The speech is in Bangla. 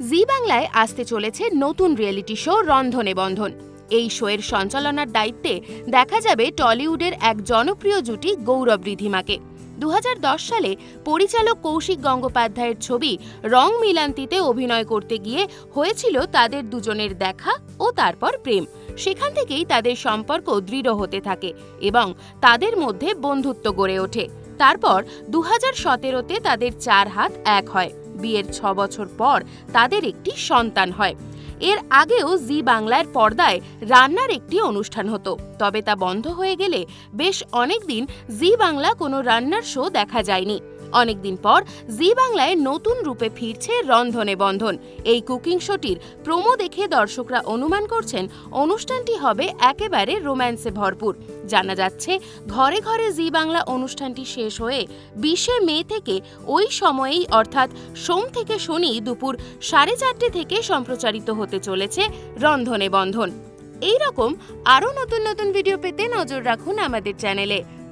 জি বাংলায় আসতে চলেছে নতুন রিয়েলিটি শো রন্ধনে বন্ধন এই শোয়ের সঞ্চালনার দায়িত্বে দেখা যাবে টলিউডের এক জনপ্রিয় জুটি গৌরব রিধিমাকে। দু হাজার দশ সালে পরিচালক কৌশিক গঙ্গোপাধ্যায়ের ছবি রং মিলান্তিতে অভিনয় করতে গিয়ে হয়েছিল তাদের দুজনের দেখা ও তারপর প্রেম। সেখান থেকেই তাদের সম্পর্ক দৃঢ় হতে থাকে এবং তাদের মধ্যে বন্ধুত্ব গড়ে ওঠে। তারপর দু হাজার সতেরোতে তাদের চার হাত এক হয়। বিয়ের ছ বছর পর তাদের একটি সন্তান হয়। এর আগেও জি বাংলার পর্দায় রান্নার একটি অনুষ্ঠান হতো। তবে তা বন্ধ হয়ে গেলে বেশ অনেকদিন জি বাংলা কোনো রান্নার শো দেখা যায়নি। অনেকদিন পর জি বাংলায় নতুন রূপে ফিরছে রন্ধনে বন্ধন। এই কুকিং শোটির প্রোমো দেখে দর্শকরা অনুমান করছেন, অনুষ্ঠানটি হবে একেবারে রোম্যান্সে ভরপুর। জানা যাচ্ছে, ঘরে ঘরে জি বাংলা অনুষ্ঠানটি শেষ হয়ে বিশে মে থেকে ওই সময়েই অর্থাৎ সোম থেকে শনি দুপুর সাড়ে চারটে থেকে সম্প্রচারিত হতে চলেছে রন্ধনে বন্ধন। এই রকম আরও নতুন নতুন ভিডিও পেতে নজর রাখুন আমাদের চ্যানেলে।